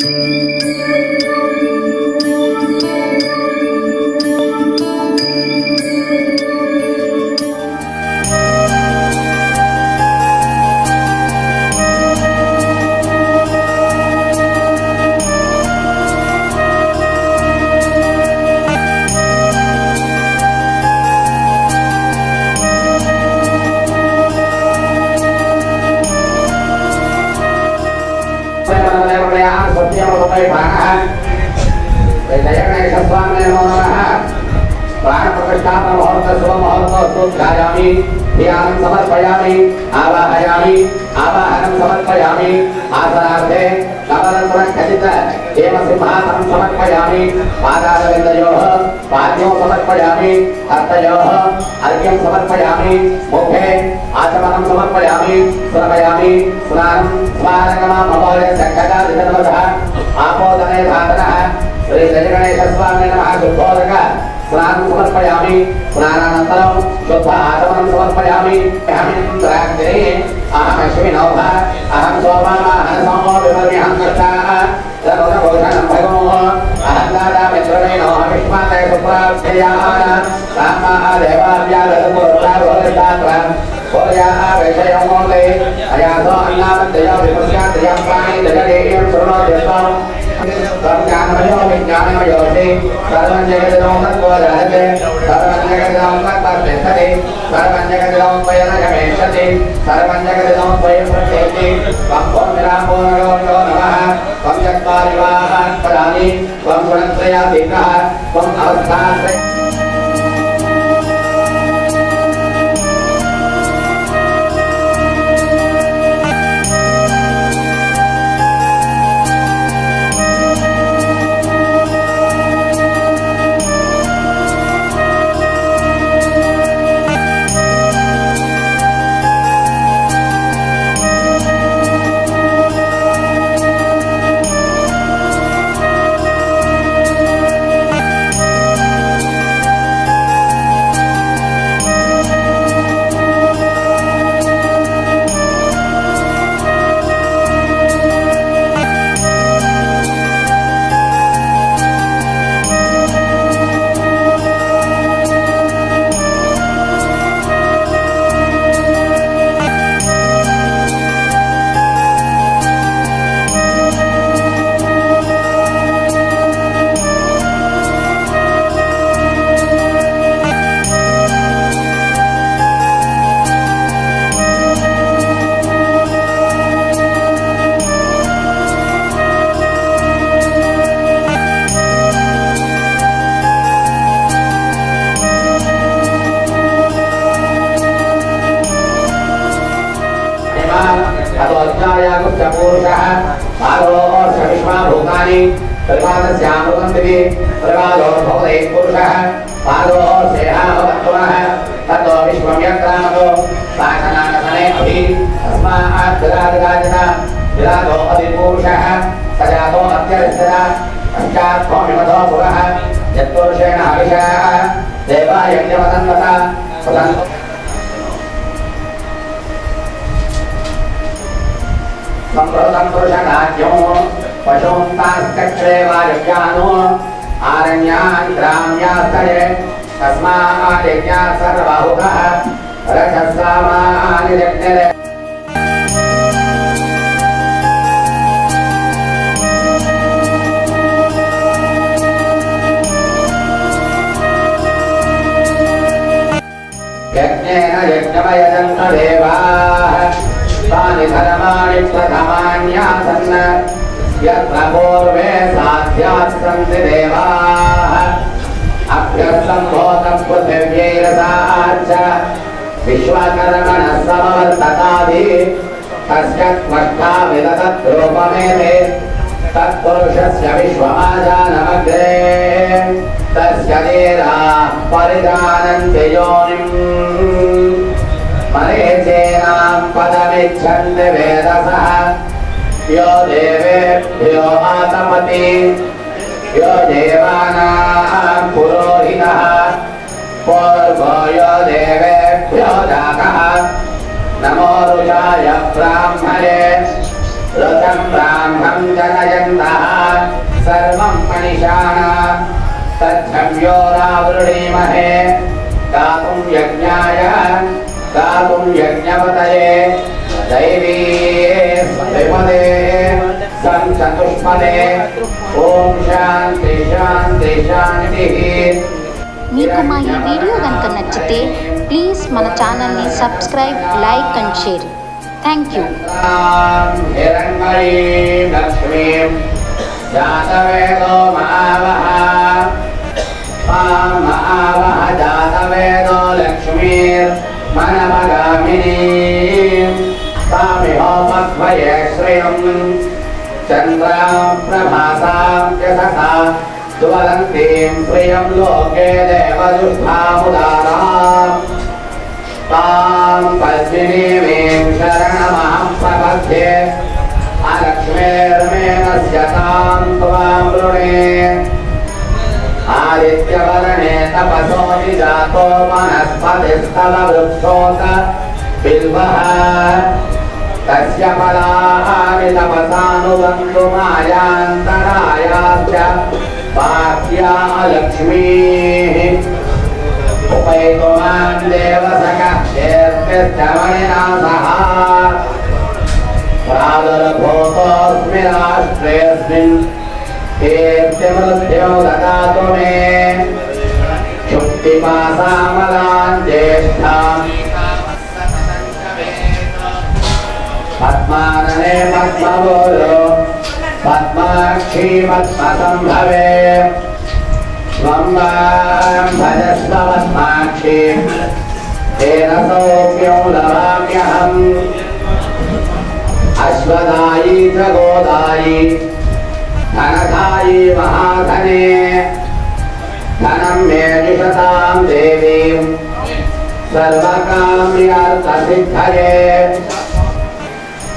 Música Harim अर्घ्यं समर्पयामि। मुखे आचमनं समर्पयामि। स्मरयामि स्नानं स्वारगमममौले सङ्घकादितनमसः आपोदने धातनः श्री श्रीगणेशस्वामि नमः शुद्धोदक स्नानं समर्पयामि। स्नानानन्तरं शुद्ध आचमनं समर्पयामि। अहमिन्द्राग्रे अहमश्विनौः अहं सोमामहनसमो विवर्म्यहं कृष्णाः सर्वघोषणं भगवन् Sarvanjaga dalam bayaran kami syaitan, sarvanjaga dalam bayaran kami syaitan, bangkok merah pun rontok nama, bangkok tari wahan perani, त्वं गुणत्रयातीतः त्वम् अवस्थात्रय పురుషేణ హవిష దేవాయ దేవతన్వత సుతం సంప్రోతం పురుషనాద్యం పశుం తాస్తక్షే వాయువ్యాను ఆరణ్యాన్ గ్రామ్యాస్తయే తస్మాదిజ్ఞా సర్వాహుకః రక్షస్సామాని यज्ञेन यज्ञमयजन्त देवाः तानि धर्माणि प्रथमान्यासन् यत्र पूर्वे साध्यास्सन्ति देवाः अभ्यसम्भोतः पृथिव्यैरसाच्च विश्वकर्मणः समवर्ततादि तस्य त्वष्टा विदतद्रूपमेते तत्पुरुषस्य विश्वमाजानमग्रे तस्य धीराः परिजानन्ति योनिम् मरीचीनां पदमिच्छन्ति वेदसः यो देवेभ्यो आतमति यो देवानां पुरोहितः पूर्वो यो देवेभ्यो जातः नमो रुषाय ब्राह्मणे ऋतं ब्राह्मं च जनयन्तः सर्वं मनिषाणा तद्धव्यो रावृणीमहे गातुं यज्ञाय गातुं यज्ञपतये दैवी स्मृतिपदे सञ्चतुष्पदे ॐ शान्ति शान्ति शान्तिः మీకు మా ఈ వీడియో కనుక నచ్చితే ప్లీజ్ మన ఛానల్ని subscribe like and share thank you జాతవేదో మావహ మావహ జాతవేదో లక్ష్మీర్ మనమగామిని తామిహోపక్వయే శ్రియం చంద్రప్రభాసాయథా దువలంతీం ప్రియం లోకే దేవదుష్టాముదారా తాం పద్మినీమీం देवदुष्टामुदाराम् तां पद्मिनीमीं शरणमहं प्रपद्ये अलक्ष्मीर्मेणस्य तां त्वां वृणे आदित्यवर्णे तपसोऽपि जातो वनस्पतिस्तव वृक्षोत बिल्वः तस्य फलानि तपसानुबन्धु मायान्तरायाश्च पाह्या लक्ष्मीः उपैतुमान् देवसखः शेर्पिष्ठमणिना सह प्रादुर्भूतोऽस्मि राष्ट्रेऽस्मिन् कीर्तिमृद्भ्यो ददातु मे क्षुप्तिपासामलान् ज्येष्ठाम् पद्मानने पद्मवोरो पद्माक्षी पद्मसम्भवे त्वं मां भजस्व पद्माक्षी तेन सौम्यो लवाम्यहम् अश्वदायी च गोदायी धनधायी महाधने। धनं मे विशतां देवीं। सर्वकाम्यार्थसिद्धये।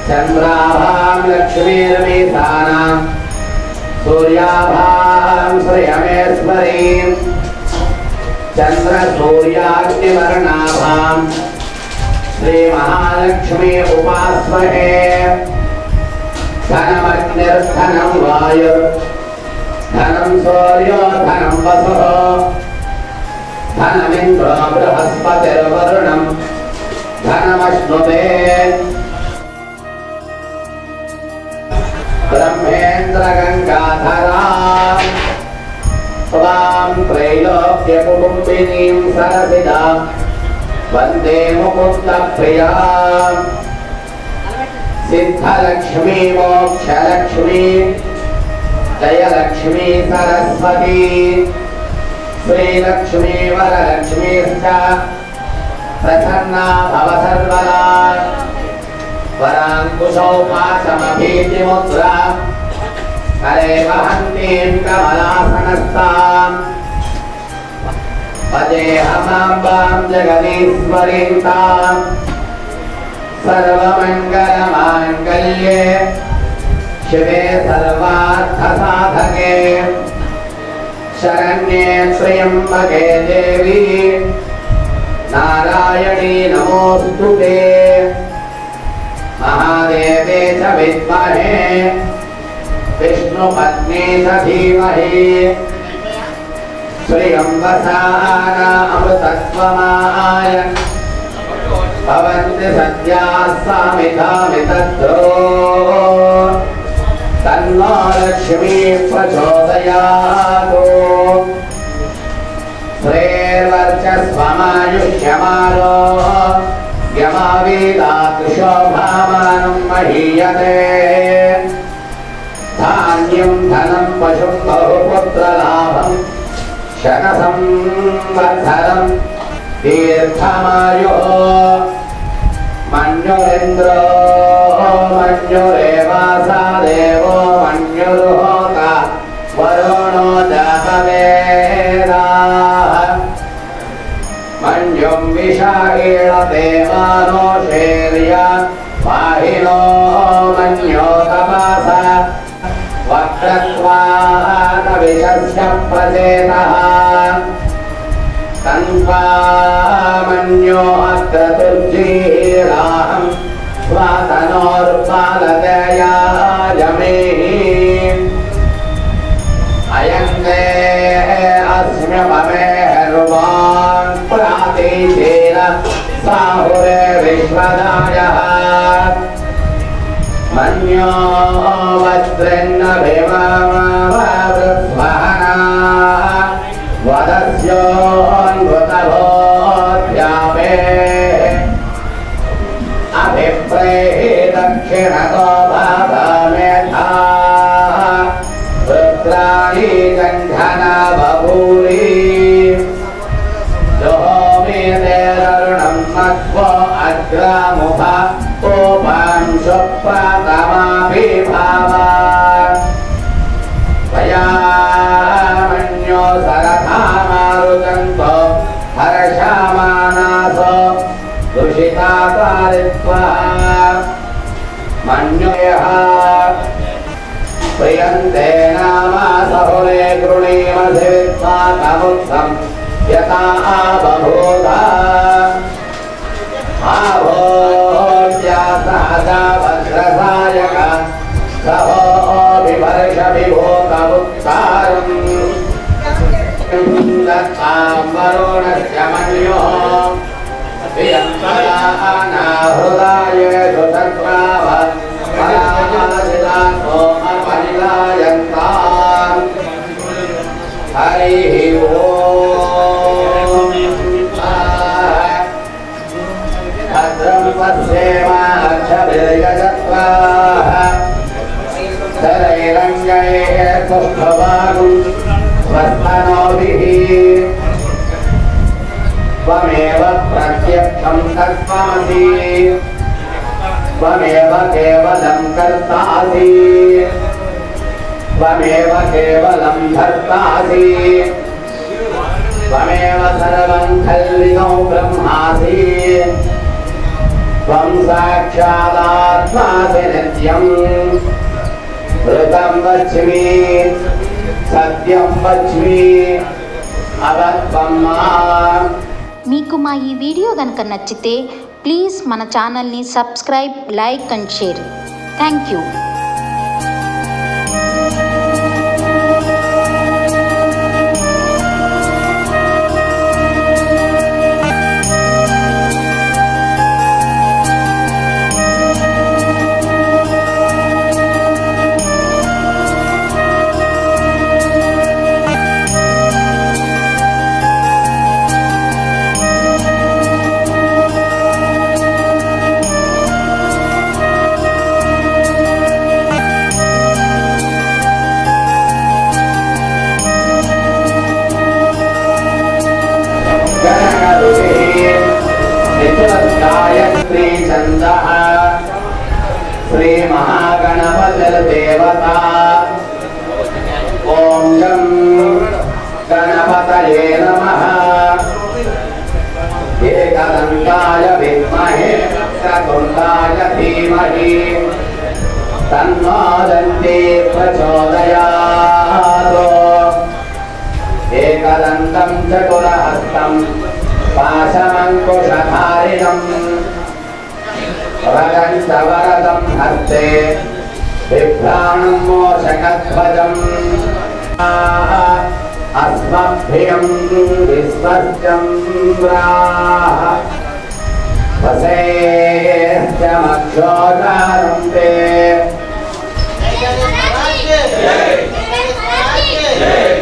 चन्द्राभां लक्ष्मीर्मीसानां। सूर्याभां श्रियमेश्वरीं। चन्द्रसूर्याग्निवर्णाभां श्रीमहालक्ष्मी उपास्महे धनमग्निर्धनं वायुर्धनं सूर्यो धनं वसुः धनमिन्द्रो बृहस्पतिर्वरुणं धनमश्नुते ब्रह्मेन्द्रगङ्गाधरा त्वां त्रैलोक्यकुटुम्बिनीं सरसिदा వందే ముకుంద ప్రియా సిద్ధలక్ష్మీ మోక్షలక్ష్మీ. జయలక్ష్మీ సరస్వతి. శ్రీలక్ష్మీ వరలక్ష్మీశ్చ. ప్రసన్నా భవ సర్వదా. వరాంకుశౌ కలే వహంతీం కమలాసనస్థాం. जगदीश्वरीं ताम् सर्वमङ्गलमाङ्गल्ये शिवे सर्वार्थसाधके शरण्ये त्र्यम्बके देवी नारायणी नमोऽस्तु ते महादेवे च विद्महे विष्णुपत्नी च धीमहि श्रियम्बसान अमृतत्वमाय भवन्ति सद्याः सामिधामितद्रो तन्नो लक्ष्मी प्रचोदयातु श्रेर्वर्चस्वमायुष्यमानो यमावीदातुशोभामानं महीयते धान्यं धनं पशुं बहुपुत्रलाभं शतसंवत्सरं दीर्घमायुः मन्युरिन्द्रो मन्युरेवासा देवो मन्युर्होता वरुणो जातवेदाः मन्युं विशाखेळते मानो शेर्य पाहिनो मन्यो तपास वक्रत्वादविशस्य प्रचेतः स्वामन्यो अस्तुर्जीराहं स्वातनोर्पालदयायमे अयङ्गे अस्म्यममेहरुवान् प्रातिशेन साहुरे विश्वदायः मन्यो वस्त्रेन्न भीमामा उपांशुप्रतमाभिभावा त्वयामन्यो सरथामारुचन्तो हर्षमानासो दुषिताकारित्वा मन्योयः प्रियन्ते नाम सहुरे गृणीमधिविद्वाकमुत्सम् यथा बभूता हरिः ॐ भद्रं पश्येमाक्षभिर्यजत्वाः शरैरङ्गैः पुष्पवागुं स्वस्तनोभिः त्वमेव प्रत्यक्षं तत्त्वमसि त्वमेव केवलं कर्तासि त्वमेव केवलं धर्तासि त्वमेव सर्वं खल्विनो ब्रह्मासि त्वं साक्षादात्मासि नित्यम् ऋतं वच्मि सत्यं वच्मि अवत्वं माम् మీకు మా ఈ వీడియో కనుక నచ్చితే ప్లీజ్ మన ఛానల్ని subscribe like and share. Thank you शकुंतलाय विद्महे शकुंतलाय धीमहि तन्मादन्ते प्रचोदयात् एकदन्तं चतुरहस्तं पाशमङ्कुशधारिणम् रजन्तवरदं हस्ते बिभ्राणं मोषकध्वजम् अस्मभ्यं विश्वस्यं వసేమక్షోదారుంటే జై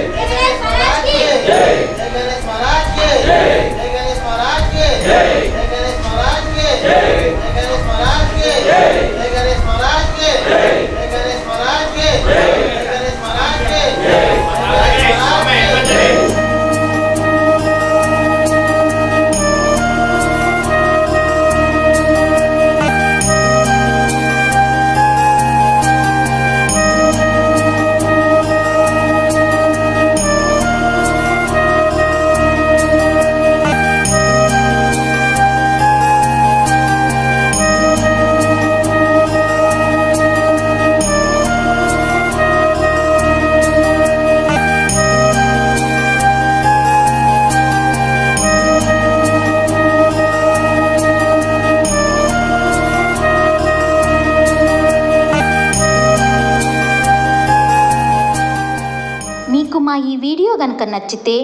నచ్చితే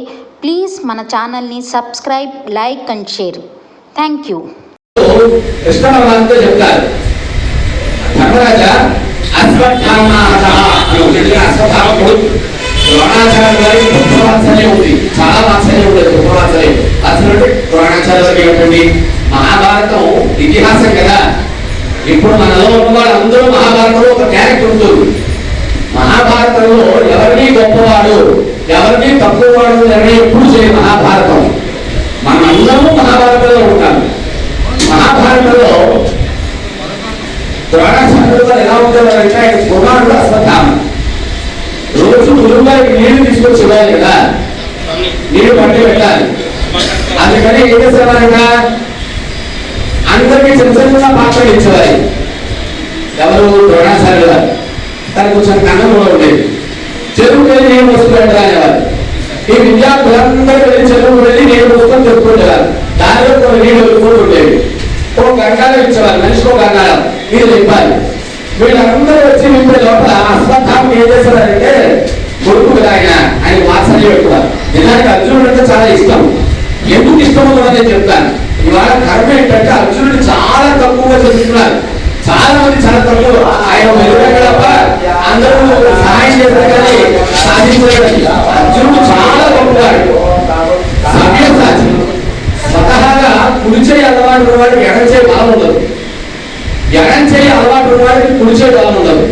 ప్లీజ్ మన ఛానల్ని subscribe like and share. Thank you అశ్వత్థామాత అని అశ్వత్థామ కొడుకు. ద్రోణాచార్య ఉంది. చాలా వాత్సల్యం అసలు ద్రోణాచార్య ఏమిటండి? మహాభారతం ఇతిహాసం కదా. ఇప్పుడు మనలో ఉన్న వాళ్ళందరూ మహాభారతంలో ఒక క్యారెక్టర్ ఉంటుంది. మహాభారతంలో ఎవరిని గొప్పవాడు ఎవరిని తక్కువవాడు నిర్ణయం ఎప్పుడు చేయదు మహాభారతం. మనందరము మహాభారతంలో ఉంటాం మహాభారతంలో ద్రోణాచార్యులు ఎలా ఉండేవారు అంటే ఆయన కుమారుడు అశ్వత్థామ రోజు గురువుగారికి నీళ్ళు తీసుకొచ్చి ఇవ్వాలి కదా. నీళ్ళు పట్టి పెట్టాలి. అందుకని ఏం చేసేవారంట అందరికీ చిన్న చిన్న పాత్రలు ఇచ్చేవారు. ఎవరు? ద్రోణాచార్యులు గారు. తనకు కొంచెం కన్నం కూడా ఉండేది చెరువుకు వెళ్ళి నేను పోసుకు రాయాలి ఈ విద్యార్థులందరూ వెళ్ళి చెరువుకు వెళ్ళి నేను వస్తాను చెప్పుకుంటారు దానిలో కొన్ని నీళ్ళు వదులుకుంటూ ఉండేవి ఓ గంగాలో ఇచ్చేవారు మనిషికి ఒక గంగాలు నీళ్ళు నింపాలి. వీళ్ళందరూ వచ్చి నింపే లోపల అశ్వత్థామం ఏం చేశారంటే కొడుకు ఆయన ఆయన వాసన ఎక్కువ. నిజానికి అర్జునుడు అంటే చాలా ఇష్టం. ఎందుకు ఇష్టం ఉందో నేను చెప్తాను. ఇవాళ కర్మ ఏంటంటే అర్జునుడు చాలా తక్కువగా చదువుతున్నారు చాలా మంది చాలా తక్కువ ఆయన మెరుగడప్ప అందరూ సహాయం చేశారు కానీ సాధించలేదని అర్జునుడు చాలా గొప్పవాడు. సవ్యసాచి స్వతహాగా కుడిచే అలవాటు ఉన్నవాడికి ఎడంచే చేయి బలం ఉండదు. ఎడంచే అలవాటు ఉన్నవాడికి కుడిచే చేయి బలం ఉండదు.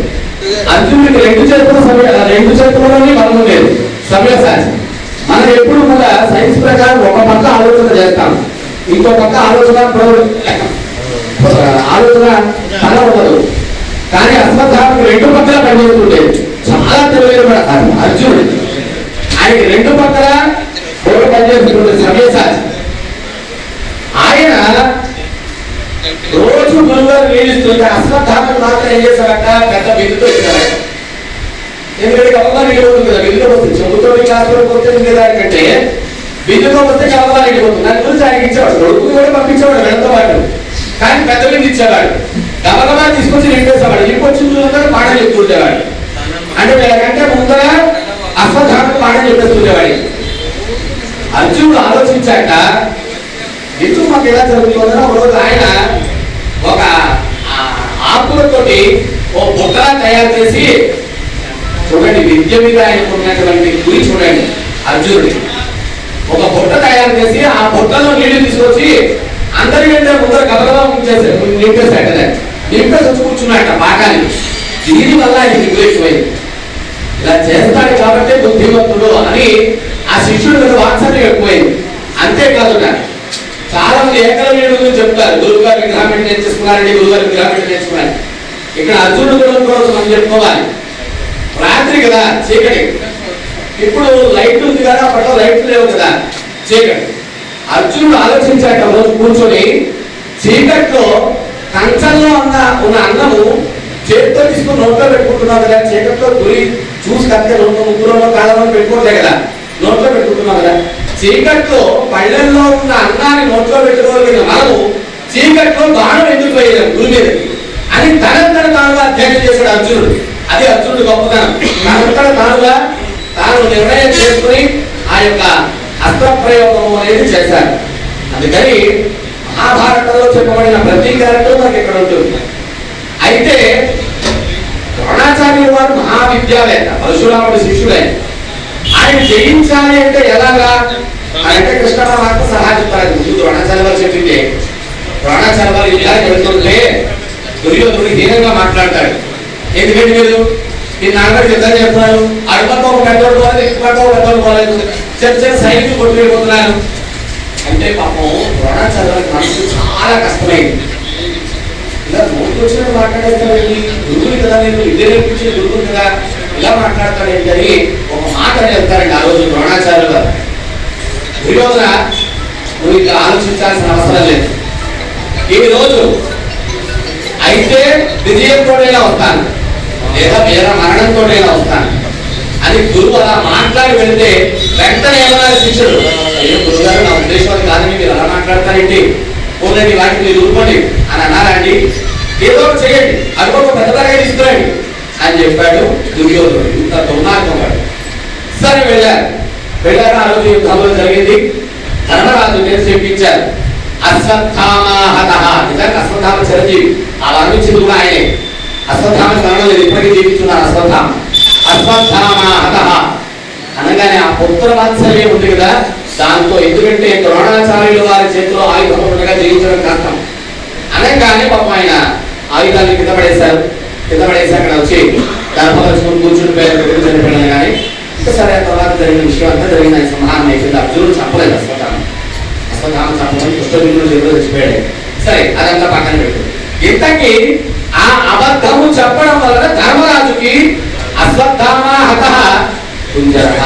అర్జునుడికి రెండు చేతుల సమయ రెండు చేతుల్లోనే బలం ఉండేది సవ్యసాచి మనం ఎప్పుడు కూడా సైన్స్ ప్రకారం ఒక పక్క ఆలోచన చేస్తాం. ఇంకో పక్క ఆలోచన ప్రవ- ఆలోచన తల ఉండదు. కానీ అశ్వత్థామకు రెండు పక్కల పనిచేస్తుంటే చాలా తెలివైన అర్జునుడు. ఆయన రెండు పక్కల ఒక పనిచేస్తుంటే సవ్యసాచి ఆయన రోజు గురువారు నీళ్ళిస్తుంటే అశ్వత్థామకు మాత్రం ఏం చేశారట పెద్ద బిందుతో ఇచ్చారట. ఎందుకంటే గవగా నిలిపోతుంది కదా. బిందుతో వస్తుంది చెబుతో క్లాసులో పోతే దానికంటే బిందుతో వస్తే గవగా నిలిపోతుంది దాని గురించి ఆయనకి ఇచ్చేవాడు. కొడుకు కూడా పంపించేవాడు. వెళ్తా పాటు కానీ పెద్దలు ఇచ్చేవాడు గబగబా తీసుకొచ్చి నింపేసేవాడు ఇంకొచ్చిన దూరంగా పాఠం చెప్తుండేవాడు అంటే వీళ్ళకంటే ముందర అశ్వత్థామకు పాఠం చెప్పేస్తుండేవాడు అర్జునుడు ఆలోచించాక ఎందుకు మాకు ఎలా జరుగుతుందో ఒకరోజు ఆయన ఒక ఆకులతోటి ఓ బుట్టలా తయారు చేసి చూడండి విద్య మీద ఆయనకు ఉన్నటువంటి గురి చూడండి అర్జునుడి ఒక బుట్ట తయారు చేసి ఆ బుట్టలో నీళ్ళు తీసుకొచ్చి అందరికంటే ముందర గబగబా ఉంచేసాడు నింపేశాడు కదా నింపేసి వచ్చి కూర్చున్నాట పాఠానికి దీని వల్ల ఆయన ఎక్కువైపోయింది ఇలా చేస్తాడు కాబట్టి బుద్ధిమంతుడు అని ఆ శిష్యుడు మీద వాత్సల్యం ఎక్కువైంది. అంతేకాదు చాలా మంది ఏకలవ్యుడి గురించి చెప్తారు గురువుగారు విగ్రహం పెట్టి నేర్చుకున్నారండి గురువుగారు విగ్రహం పెట్టి నేర్చుకున్నారు ఇక్కడ అర్జునుడు గురించి కూడా మనం చెప్పుకోవాలి. రాత్రి కదా చీకటి. ఇప్పుడు లైట్ ఉంది కదా అప్పట్లో లైట్లు లేవు కదా చీకటి. అర్జునుడు ఆలోచించాక రోజు కూర్చొని చీకట్లో కంచంలో ఉన్న ఉన్న అన్నము చేతితో తీసుకుని నోట్లో పెట్టుకుంటున్నావు కదా చీకట్లో గురి చూసి కత్తే నోట్లో ముగ్గురులో కాలంలో పెట్టుకోవట్లే కదా నోట్లో పెట్టుకుంటున్నావు కదా. చీకట్లో పళ్ళెల్లో ఉన్న అన్నాన్ని నోట్లో పెట్టుకోగలిగిన మనము చీకట్లో బాణం ఎందుకు వేయలేము గురి మీదకి అని తనంతట తానుగా అధ్యయనం చేశాడు అర్జునుడు. అది అర్జునుడు గొప్పతనం. తనంతట తానుగా తాను నిర్ణయం చేసుకుని ఆ యొక్క అస్త్ర అనేది చేశారు. అందుకని మహాభారతంలో చెప్పబడిన ప్రతి క్యారెక్టర్ మనకి ఇక్కడ ఉంటుంది. అయితే ద్రోణాచార్యుల వారు మహావిద్యాలయ పరశురాముడి శిష్యుడే ఆయన జయించాలి అంటే ఎలాగా? అంటే కృష్ణ పరమాత్మ సలహా చెప్తారు. ముందు ద్రోణాచార్య వారు చెప్పింది ద్రోణాచార్య వారు ఇలా చెబుతుంటే దుర్యోధుడు హీనంగా మాట్లాడతాడు. ఎందుకంటే మీరు? ఈ నాన్నగారు యుద్ధం చెప్తున్నారు అడుగుతో ఒక పెద్దోడు పోలేదు ఎక్కువ ఒక పెద్దోడు పోలేదు చిన్న చిన్న సైనికులు అంటే పాపం ద్రోణాచార్య వారికి మనసు చాలా కష్టమైంది. ఇలా నోటికి వచ్చిన మాట్లాడేస్తాడు గురువుని కదా నేను విద్య నేర్పించిన గురువుని కదా. ఇలా మాట్లాడతాడేంటి అని ఒక మాట చెప్తారండి ఆ రోజు ద్రోణాచార్యులు గారు. రోజున నువ్వు ఇంకా ఆలోచించాల్సిన అవసరం లేదు. ఈ రోజు అయితే విజయంతోనైనా వస్తాను. లేదా వేరే మరణంతోనైనా వస్తాను. అని గురువు అలా మాట్లాడి వెళ్తే వెంటనే ఏమన్నారు శిష్యుడు అయ్యో గురుగారు నా ఉద్దేశం అది కాదని మీరు అలా మాట్లాడతారేంటి? పోలండి వాటిని మీరు ఊరుకోండి. అని అన్నారండి ఏదో చేయండి. అది ఒక పెద్దలాగా తీసుకురండి. అని చెప్పాడు దుర్యోధనుడు ఇంత దుర్మార్గం వాడు. సరే వెళ్ళారు. వెళ్ళారు ఆ రోజు యుద్ధంలో జరిగింది. ధర్మరాజు నేను చెప్పించారు. అశ్వత్థామాహత నిజంగా అశ్వత్థామ చిరంజీవి. అలా అనిపించింది కూడా ఆయనే. అశ్వత్థామ మరణం లేదు ఇప్పటికీ జీవిస్తున్నారు అశ్వత్థామ. అశ్వత్థామాహత. అనగానే ఆ పుత్ర వాత్సల్యం ఉంది కదా. దాంతో ఎందుకంటే ద్రోణాచార్యులు వారి చేతిలో ఆయుధం ఉండగా జయించడం కష్టం. అనగానే పాపం ఆయన ఆయుధాన్ని కింద పడేశారు. కింద పడేసి అక్కడ వచ్చి గర్భదర్శనం కూర్చుని పేరు దగ్గర చనిపోయినా కానీ సరే ఆ తర్వాత జరిగిన విషయం అంతా జరిగిన ఆయన సంహారం అయిపోయింది. అర్జునుడు చంపలేదు అశ్వత్థామ అశ్వత్థామ చంపమని కృష్ణుడు చేతిలో చచ్చిపోయాడు. సరే అదంతా పక్కన పెట్టు. ఇంతకీ ఆ అబద్ధము చెప్పడం వలన ధర్మరాజుకి అశ్వత్థామ హత కుంజరహ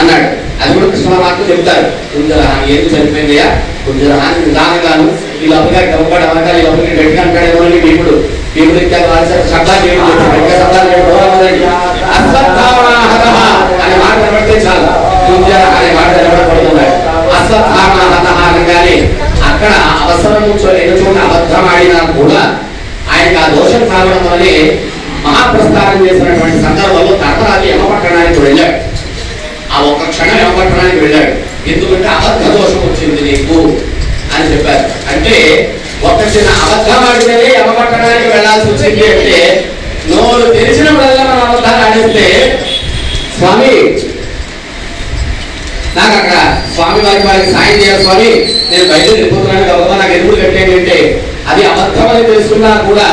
అన్నాడు. అది కూడా కృష్ణ మాటలు చెప్తారు కుంజరహ ఏం చనిపోయిందయ్యా? కుంజరహ అని నిదానంగాను ఈ లోపలిగా డబ్బుగా డబ్బగా ఈ లోపలికి గట్టిగా అంటాడేమో అని భీముడు? భీముడు ఇంకా వారి శబ్దాలు చేయడం శబ్దాలు చేయడం అనే మాట నిలబడితే చాలు. కుంజరహ అనే మాట నిలబడబడుతున్నాడు అశ్వత్థామ హత అనగానే అక్కడ అవసరం నుంచో చోట అబద్ధం ఆడినా కూడా ఆయనకు ఆ దోషం కావడం వల్లే మహాప్రస్థానం చేసినటువంటి సందర్భంలో ధర్మరాజు యమపట్టణానికి వెళ్ళాడు. ఆ ఒక్క క్షణం యమపట్టణానికి వెళ్ళాడు. ఎందుకంటే అబద్ధ దోషం వచ్చింది నీకు అని చెప్పారు. అంటే ఒక చిన్న అబద్ధం ఆడితేనే యమపట్టణానికి వెళ్ళాల్సి వచ్చింది అంటే నోరు తెరిచినప్పుడల్లా మనం అబద్ధాలు ఆడిస్తే స్వామి నాకు అక్కడ స్వామి వారి వారికి సాయం చేయాలి స్వామి నేను బయట వెళ్ళిపోతున్నాను కాబట్టి నాకు ఎదురు కట్టేది అంటే అది అబద్ధం అని తెలుసుకున్నా కూడా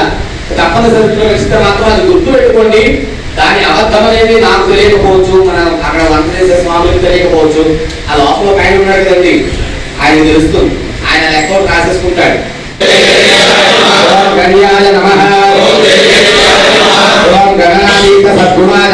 తప్పనిసరిలో ఇస్తే మాత్రం అది గుర్తు పెట్టుకోండి దాని అబద్ధం అనేది నాకు తెలియకపోవచ్చు మన అక్కడ వంట చేసే స్వామికి తెలియకపోవచ్చు. ఆ లోపల పైన ఉన్నాడు కదండి. ఆయన తెలుస్తుంది. ఆయన అకౌంట్ రాసేసుకుంటాడు. గణ్యాయ నమః. సద్గుణాయ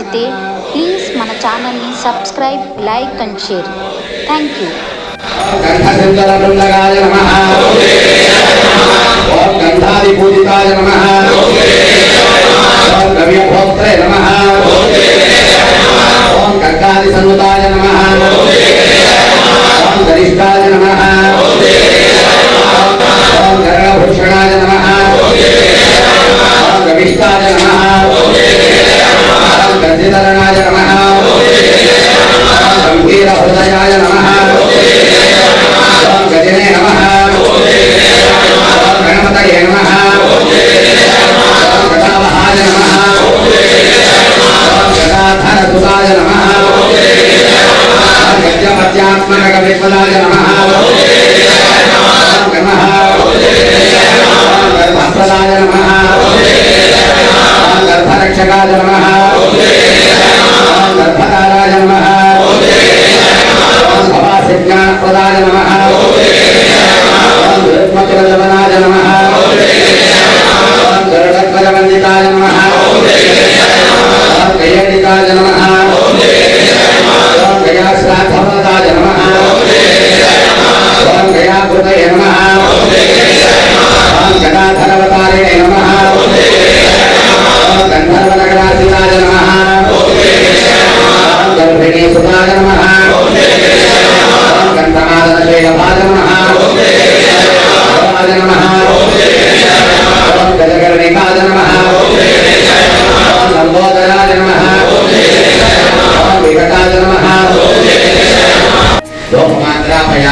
నచ్చితే ప్లీజ్ మన ఛానల్ని subscribe like and share thank you గంధసింధర నమ నమః. ఓం గంధాదిపూజితాయ నమః. గవ్యభోక్త్రే నమః. ఓం గంగాది సన్నుతాయ నమః. ఓం గరిష్టాయ నమ. ఓం గరుడభూషణాయ నమః. ఓం గవిష్టాయ నమ. ఓం నమ. గంభీర హృదయాయ నమ. గజనే నమ. గణపతయే నమ. ఓం నమ. నమః. సుతాయ నమ. నమః. విఫలాయ నమ. కవిపదాయ నమః. ఓం గర్భరక్షకాయ నమ.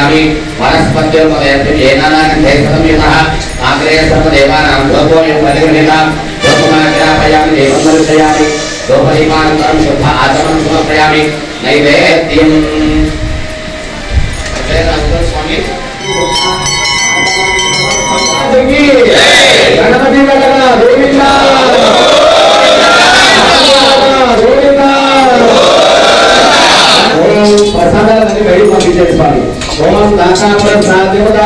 गृह्णामि वनस्पत्युपदेशसंयुतः आग्रेयसर्वदेवानां स्वपोयं परिगृहीतां स्वपुमाग्रापयामि देवं दर्शयामि गोपरिमानन्तरं शुद्ध आचमनं समर्पयामि, नैवेद्यम्। स्वामी गणपति देवी ఓం ప్రసాదాలని బయట పంపించండి స్వామి ఓం దాసాపుర సాధ్యవతా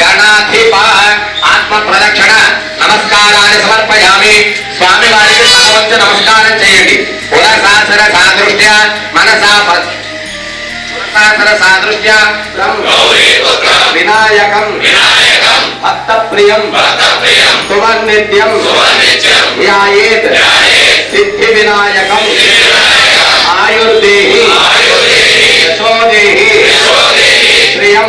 గణాధిప ఆత్మ ప్రదక్షిణ నమస్కారాన్ని సమర్పయామి స్వామి వారికి తల వంచి నమస్కారం చేయండి పురశాసన సాదృశ్య మనసా పురశాసన సాదృశ్య వినాయకం భక్త ప్రియం సువర్నిత్యం ధ్యాయేత్ సిద్ధి వినాయకం ఆయుర్దేహి యశోదేహి శ్రియం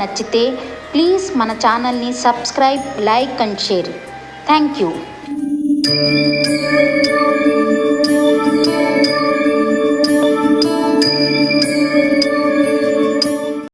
నచ్చితే ప్లీజ్ మన ఛానల్ని subscribe like and share. Thank you.